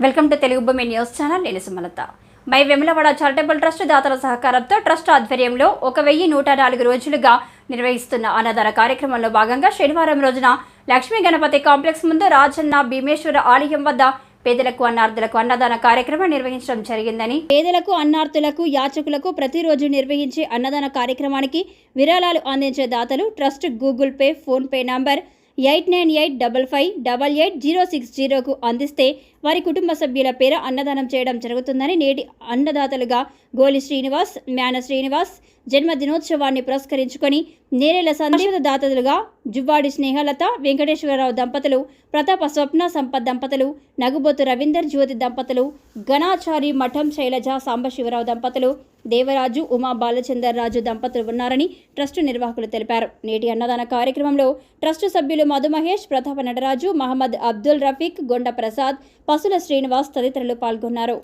Welcome to Telugu భూమి news channel నేను Sumalatha. My Vemulawada charitable trust దాతల సహకారంతో ట్రస్ట్ ఆధ్వర్యంలో ఒక వెయ్యి నూట నాలుగు రోజులుగా నిర్వహిస్తున్న అన్నదాన కార్యక్రమంలో భాగంగా శనివారం రోజున లక్ష్మీ గణపతి కాంప్లెక్స్ ముందు రాజన్న భీమేశ్వర ఆలయం వద్ద పేదలకు అన్నార్థులకు అన్నదాన కార్యక్రమం నిర్వహించడం జరిగిందని పేదలకు అన్నార్థులకు యాచకులకు ప్రతిరోజు నిర్వహించే అన్నదాన కార్యక్రమానికి విరాళాలు అందించే దాతలు trust Google pay PhonePe number eight nine eight double five double eight zero six జీరోకు అందిస్తే వారి కుటుంబ సభ్యుల పేర అన్నదానం చేయడం జరుగుతుందని నేటి అన్నదాతలుగా గోలి శ్రీనివాస్ మ్యాన శ్రీనివాస్ జన్మదినోత్సవాన్ని పురస్కరించుకొని నేరేల సందేశ దాతలుగా జువ్వాడి స్నేహలత వెంకటేశ్వరరావు దంపతులు ప్రతాప స్వప్న సంపత్ దంపతులు నగుబోతు రవీందర్ జ్యోతి దంపతులు గణాచారి మఠం శైలజ సాంబశివరావు దంపతులు దేవరాజు ఉమా బాలచందర్ రాజు దంపతులు ఉన్నారని ట్రస్టు నిర్వాహకులు తెలిపారు. నేటి అన్నదాన కార్యక్రమంలో ట్రస్టు సభ్యులు మధుమహేష్ ప్రతాప నటరాజు మహమ్మద్ అబ్దుల్ రఫీక్ గొండ ప్రసాద్ పసుల శ్రీనివాస్ తదితరులు పాల్గొన్నారు.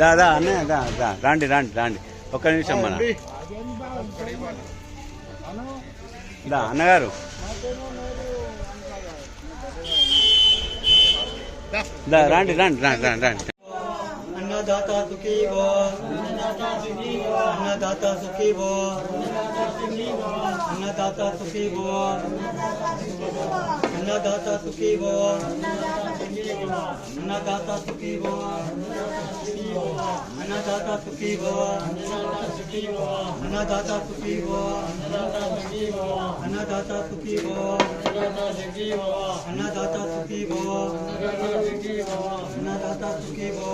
దాదా అన్నే దా రాండి రాండి రాండి. ఒక్క నిమిషం మన దా అన్నగారు. దా రాండి రాండి రాండి రాండి రాండి. अन्नदाता सुखी भो अन्नदाता सुखी भो अन्नदाता सुखी भो अन्नदाता सुखी भो अन्नदाता सुखी भो अन्नदाता सुखी भो अन्नदाता सुखी भो अन्नदाता सुखी भो अन्नदाता सुखी भो अन्नदाता सुखी भो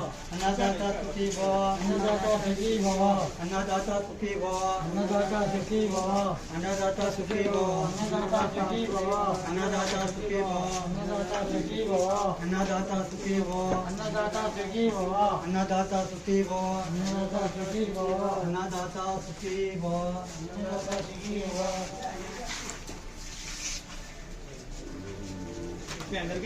अन्नदाता सुखी भव अन्नदाता सुखी भव अन्नदाता सुखी भव अन्नदाता सुखी भव अन्नदाता सुखी भव अन्नदाता सुखी भव अन्नदाता सुखी भव अन्नदाता सुखी भव अन्नदाता सुखी भव अन्नदाता सुखी भव अन्नदाता सुखी भव अन्नदाता सुखी भव अन्नदाता सुखी भव अन्नदाता सुखी भव अंदर